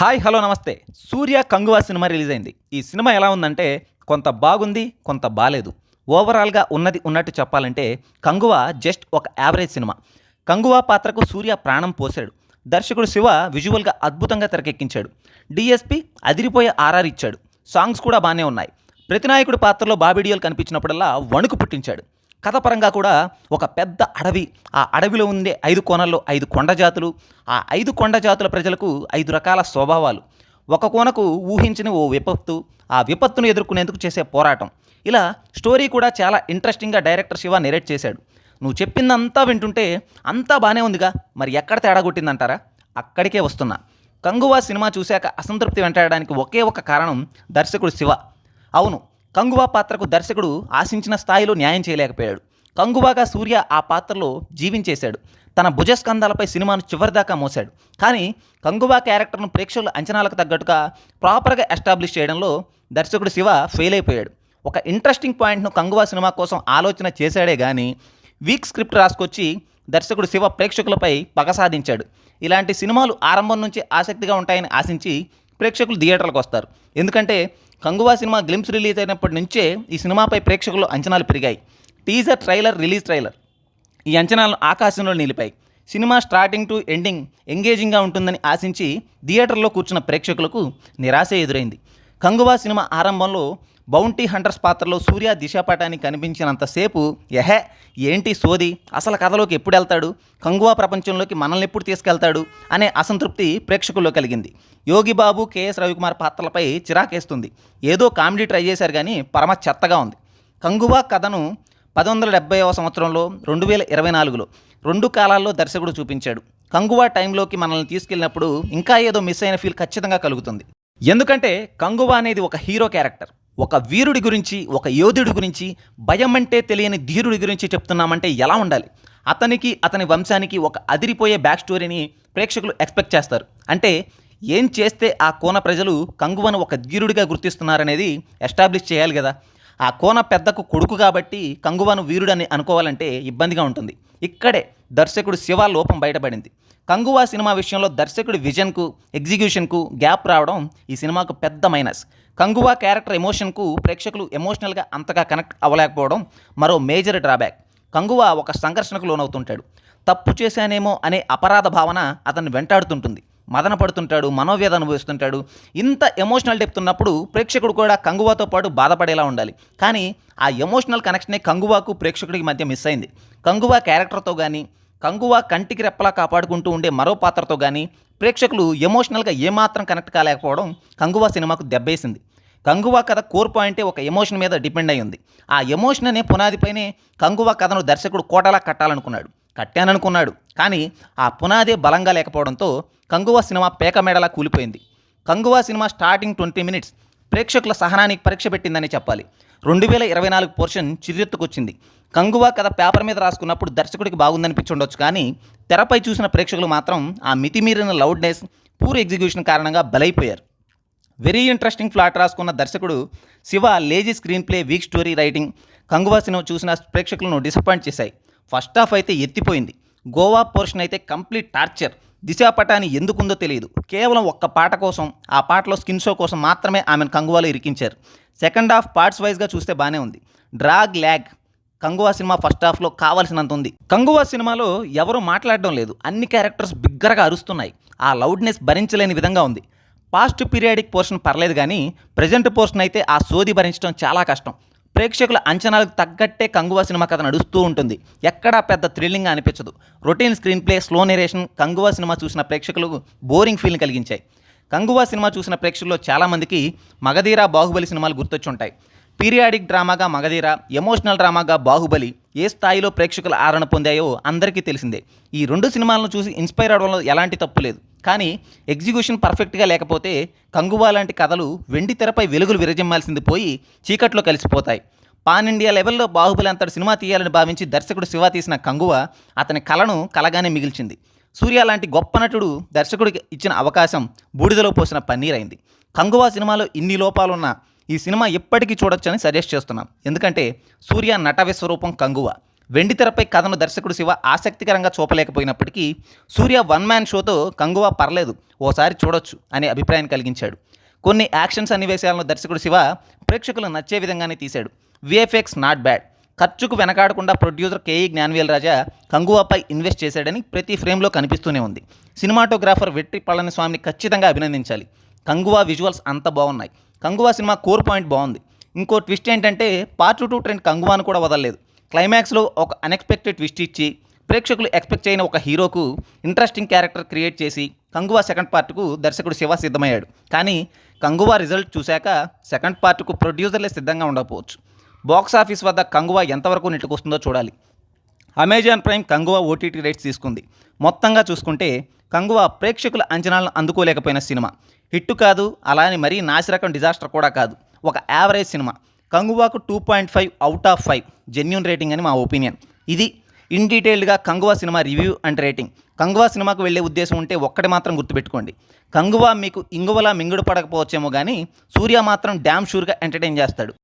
Hi hello నమస్తే. సూర్య Kanguva cinema release అయింది. ఈ సినిమా ఎలా ఉందంటే కొంత బాగుంది కొంత బాలేదు. ఓవరాల్గా ఉన్నది ఉన్నట్టు చెప్పాలంటే కంగువా జస్ట్ ఒక యావరేజ్ సినిమా. కంగువా పాత్రకు సూర్య ప్రాణం పోశాడు. దర్శకుడు శివ విజువల్గా అద్భుతంగా తెరకెక్కించాడు. డిఎస్పి అదిరిపోయే ఆర్ఆర్ ఇచ్చాడు. సాంగ్స్ కూడా బాగానే ఉన్నాయి. ప్రతినాయకుడి పాత్రలో బాబిడియల్ కనిపించినప్పుడల్లా వణుకు పుట్టించాడు. కథ పరంగా కూడా ఒక పెద్ద అడవి ఆ అడవిలో ఉండే ఐదు కోణల్లో ఐదు కొండ జాతులు ఆ ఐదు కొండ జాతుల ప్రజలకు ఐదు రకాల స్వభావాలు. ఒక కోనకు ఊహించిన ఓ విపత్తు ఆ విపత్తును ఎదుర్కొనేందుకు చేసే పోరాటం. ఇలా స్టోరీ కూడా చాలా ఇంట్రెస్టింగ్గా డైరెక్టర్ శివ నెరేట్ చేశాడు. నువ్వు చెప్పిందంతా వింటుంటే అంతా బాగానే ఉందిగా మరి ఎక్కడ తేడా కొట్టిందంటారా? అక్కడికే వస్తున్నా. కంగువా సినిమా చూశాక అసంతృప్తి వెంటాడడానికి ఒకే ఒక కారణం దర్శకుడు శివ. అవును కంగువా పాత్రకు దర్శకుడు ఆశించిన స్థాయిలో న్యాయం చేయలేకపోయాడు. కంగువాగా సూర్య ఆ పాత్రలో జీవించేశాడు. తన భుజస్కంధాలపై సినిమాను చివరిదాకా మోశాడు. కానీ కంగువా క్యారెక్టర్ను ప్రేక్షకుల అంచనాలకు తగ్గట్టుగా ప్రాపర్గా ఎస్టాబ్లిష్ చేయడంలో దర్శకుడు శివ ఫెయిల్ అయిపోయాడు. ఒక ఇంట్రెస్టింగ్ పాయింట్ను కంగువా సినిమా కోసం ఆలోచన చేశాడే కానీ వీక్ స్క్రిప్ట్ రాసుకొచ్చి దర్శకుడు శివ ప్రేక్షకులపై పగ సాధించాడు. ఇలాంటి సినిమాలు ఆరంభం నుంచి ఆసక్తిగా ఉంటాయని ఆశించి ప్రేక్షకులు థియేటర్లకు వస్తారు. ఎందుకంటే కంగువా సినిమా గ్లిమ్స్ రిలీజ్ అయినప్పటి నుంచే ఈ సినిమాపై ప్రేక్షకులు అంచనాలు పెరిగాయి. Teaser trailer release trailer. ఈ అంచనాలు ఆకాశంలో నిలిపాయి. సినిమా స్టార్టింగ్ టు ఎండింగ్ ఎంగేజింగ్గా ఉంటుందని ఆశించి థియేటర్లో కూర్చున్న ప్రేక్షకులకు నిరాశ ఎదురైంది. కంగువా సినిమా ఆరంభంలో బౌంటీ హంటర్స్ పాత్రలో సూర్య దిశాపటాన్ని కనిపించినంతసేపు ఎహే ఏంటి సోది? అసలు కథలోకి ఎప్పుడు వెళ్తాడు? కంగువా ప్రపంచంలోకి మనల్ని ఎప్పుడు తీసుకెళ్తాడు? అనే అసంతృప్తి ప్రేక్షకుల్లో కలిగింది. యోగి బాబు కేఎస్ రవికుమార్ పాత్రలపై చిరాకేస్తుంది. ఏదో కామెడీ ట్రై చేశారు కానీ పరమ చెత్తగా ఉంది. కంగువా కథను పది వందల డెబ్బైవ సంవత్సరంలో రెండు వేల ఇరవై నాలుగులో రెండు కాలాల్లో దర్శకుడు చూపించాడు. కంగువా టైంలోకి మనల్ని తీసుకెళ్ళినప్పుడు ఇంకా ఏదో మిస్ అయిన ఫీల్ ఖచ్చితంగా కలుగుతుంది. ఎందుకంటే కంగువా అనేది ఒక హీరో క్యారెక్టర్. ఒక వీరుడి గురించి ఒక యోధుడి గురించి భయం అంటే తెలియని ధీరుడి గురించి చెప్తున్నామంటే ఎలా ఉండాలి? అతనికి అతని వంశానికి ఒక అదిరిపోయే బ్యాక్ స్టోరీని ప్రేక్షకులు ఎక్స్పెక్ట్ చేస్తారు. అంటే ఏం చేస్తే ఆ కోన ప్రజలు కంగువను ఒక ధీరుడిగా గుర్తిస్తున్నారనేది ఎస్టాబ్లిష్ చేయాలి కదా. ఆ కోన పెద్దకు కొడుకు కాబట్టి కంగువను వీరుడని అనుకోవాలంటే ఇబ్బందిగా ఉంటుంది. ఇక్కడే దర్శకుడు శివ లోపం బయటపడింది. కంగువా సినిమా విషయంలో దర్శకుడి విజన్కు ఎగ్జిక్యూషన్కు గ్యాప్ రావడం ఈ సినిమాకు పెద్ద మైనస్. కంగువా క్యారెక్టర్ ఎమోషన్కు ప్రేక్షకులు ఎమోషనల్గా అంతగా కనెక్ట్ అవ్వలేకపోవడం మరో మేజర్ డ్రాబ్యాక్. కంగువా ఒక సంఘర్షణకు లోనవుతుంటాడు. తప్పు చేశానేమో అనే అపరాధ భావన అతన్ని వెంటాడుతుంటుంది. మదన పడుతుంటాడు మనోవ్యధ అనుభవిస్తుంటాడు. ఇంత ఎమోషనల్ డెప్త్ ఉన్నప్పుడు ప్రేక్షకుడు కూడా కంగువాతో పాటు బాధపడేలా ఉండాలి. కానీ ఆ ఎమోషనల్ కనెక్షనే కంగువాకు ప్రేక్షకుడికి మధ్య మిస్ అయింది. కంగువా క్యారెక్టర్తో కానీ కంగువ కంటికి రెప్పలా కాపాడుకుంటూ ఉండే మరో పాత్రతో కానీ ప్రేక్షకులు ఎమోషనల్గా ఏమాత్రం కనెక్ట్ కాలేకపోవడం కంగువ సినిమాకు దెబ్బేసింది. కంగువ కథ కోర్ పాయింటే ఒక ఎమోషన్ మీద డిపెండ్ అయి ఉంది. ఆ ఎమోషన్ అనే పునాదిపైనే కంగువ కథను దర్శకుడు కోటలా కట్టాలనుకున్నాడు. కట్టాననుకున్నాడు. కానీ ఆ పునాదే బలంగా లేకపోవడంతో కంగువ సినిమా పేక మెడలా కూలిపోయింది. Kanguva cinema starting twenty minutes ప్రేక్షకుల సహనానికి పరీక్ష పెట్టిందని చెప్పాలి. రెండు వేల ఇరవై నాలుగు పోర్షన్ చిరెత్తుకొచ్చింది కంగువా కథ పేపర్ మీద రాసుకున్నప్పుడు దర్శకుడికి బాగుందనిపించుండొచ్చు కానీ తెరపై చూసిన ప్రేక్షకులు మాత్రం ఆ మితిమీరిన లౌడ్నెస్ పూర్ ఎగ్జిక్యూషన్ కారణంగా బలైపోయారు. వెరీ ఇంట్రెస్టింగ్ ఫ్లాట్ రాసుకున్న దర్శకుడు Siva lazy screenplay weak story writing Kanguva cinema చూసిన ప్రేక్షకులను డిసప్పాయింట్ చేశాయి. ఫస్ట్ హాఫ్ అయితే ఎత్తిపోయింది. గోవా పోర్షన్ అయితే కంప్లీట్ టార్చర్ దిశా పటాని ఎందుకుందో తెలియదు. కేవలం ఒక్క పాట కోసం ఆ పాటలో స్కిన్ షో కోసం మాత్రమే ఆమెను కంగువాలో ఇరికించారు. సెకండ్ హాఫ్ పార్ట్స్ వైజ్గా చూస్తే బాగానే ఉంది. Drag lag. Kanguva cinema first హాఫ్లో కావాల్సినంత ఉంది. కంగువా సినిమాలో ఎవరు మాట్లాడడం లేదు. అన్ని క్యారెక్టర్స్ బిగ్గరగా అరుస్తున్నాయి. ఆ లౌడ్నెస్ భరించలేని విధంగా ఉంది. పాస్ట్ పీరియాడిక్ పోర్షన్ పర్లేదు కానీ ప్రజెంట్ పోర్షన్ అయితే ఆ సోది భరించడం చాలా కష్టం. ప్రేక్షకుల అంచనాలకు తగ్గట్టే కంగువా సినిమా కథ నడుస్తూ ఉంటుంది. ఎక్కడా పెద్ద థ్రిల్లింగ్ అనిపించదు. Routine screenplay slow narration Kanguva cinema చూసిన ప్రేక్షకులకు బోరింగ్ ఫీల్ని కలిగించాయి. కంగువా సినిమా చూసిన ప్రేక్షకుల్లో చాలామందికి మగధీర బాహుబలి సినిమాలు గుర్తొచ్చుంటాయి. పీరియాడిక్ డ్రామాగా మగధీర ఎమోషనల్ డ్రామాగా బాహుబలి ఏ స్థాయిలో ప్రేక్షకుల ఆదరణ పొందాయో అందరికీ తెలిసిందే. ఈ రెండు సినిమాలను చూసి ఇన్స్పైర్ అవడంలో ఎలాంటి తప్పు లేదు. కానీ ఎగ్జిక్యూషన్ పర్ఫెక్ట్గా లేకపోతే కంగువా లాంటి కథలు వెండి తెరపై వెలుగులు విరజిమ్మాల్సింది పోయి చీకట్లో కలిసిపోతాయి. పాన్ ఇండియా లెవెల్లో బాహుబలి అంతటి సినిమా తీయాలని భావించి దర్శకుడు శివ తీసిన కంగువ అతని కళను కలగానే మిగిల్చింది. సూర్య లాంటి గొప్ప నటుడు దర్శకుడికి ఇచ్చిన అవకాశం బూడిదలో పోసిన పన్నీరైంది. కంగువా సినిమాలో ఇన్ని లోపాలున్నా ఈ సినిమా ఇప్పటికీ చూడొచ్చని సజెస్ట్ చేస్తున్నాం. ఎందుకంటే సూర్య నట విశ్వరూపం కంగువ వెండితెరపై కథను దర్శకుడు శివ ఆసక్తికరంగా చూపలేకపోయినప్పటికీ సూర్య వన్ మ్యాన్ షోతో కంగువా పర్లేదు ఓసారి చూడొచ్చు అనే అభిప్రాయం కలిగించాడు. కొన్ని యాక్షన్ సన్నివేశాలను దర్శకుడు శివ ప్రేక్షకులు నచ్చే విధంగానే తీశాడు. విఎఫ్ఎక్స్ నాట్ బ్యాడ్ ఖర్చుకు వెనకాడకుండా producer K E Gnanavel Raja కంగువాపై invest చేశాడని ప్రతి ఫ్రేమ్లో కనిపిస్తూనే ఉంది. సినిమాటోగ్రాఫర్ వెట్రి పళనిస్వామిని ఖచ్చితంగా అభినందించాలి. కంగువా విజువల్స్ అంత బాగున్నాయి. కంగువా సినిమా కోర్ పాయింట్ బాగుంది. ఇంకో ట్విస్ట్ ఏంటంటే పార్ట్ టూ ట్రెండ్ కంగువాను కూడా వదలలేదు. క్లైమాక్స్లో ఒక అన్ఎక్స్పెక్టెడ్ ట్విస్ట్ ఇచ్చి ప్రేక్షకులు ఎక్స్పెక్ట్ చేయని ఒక హీరోకు ఇంట్రెస్టింగ్ క్యారెక్టర్ క్రియేట్ చేసి కంగువా సెకండ్ పార్ట్కు దర్శకుడు శివ సిద్ధమయ్యాడు. కానీ కంగువా రిజల్ట్ చూశాక సెకండ్ పార్ట్కు ప్రొడ్యూసర్లే సిద్ధంగా ఉండకపోవచ్చు. బాక్స్ ఆఫీస్ వద్ద కంగువా ఎంతవరకు నెట్టుకొస్తుందో చూడాలి. Amazon Prime Kanguva OTT rights తీసుకుంది. మొత్తంగా చూసుకుంటే కంగువా ప్రేక్షకుల అంచనాలను అందుకోలేకపోయిన సినిమా. హిట్టు కాదు అలానే మరీ నాసిరకం డిజాస్టర్ కూడా కాదు. ఒక average cinema. కంగువాకు two point five out of five genuine rating అని మా ఒపీనియన్. ఇది ఇన్ డీటెయిల్డ్గా Kanguva cinema review and rating. Kanguva సినిమాకు వెళ్ళే ఉద్దేశం ఉంటే ఒక్కటి మాత్రం గుర్తుపెట్టుకోండి. కంగువా మీకు ఇంగువలా మింగుడు పడకపోవచ్చేమో కానీ సూర్య మాత్రం డ్యామ్ షూర్గా ఎంటర్టైన్ చేస్తాడు.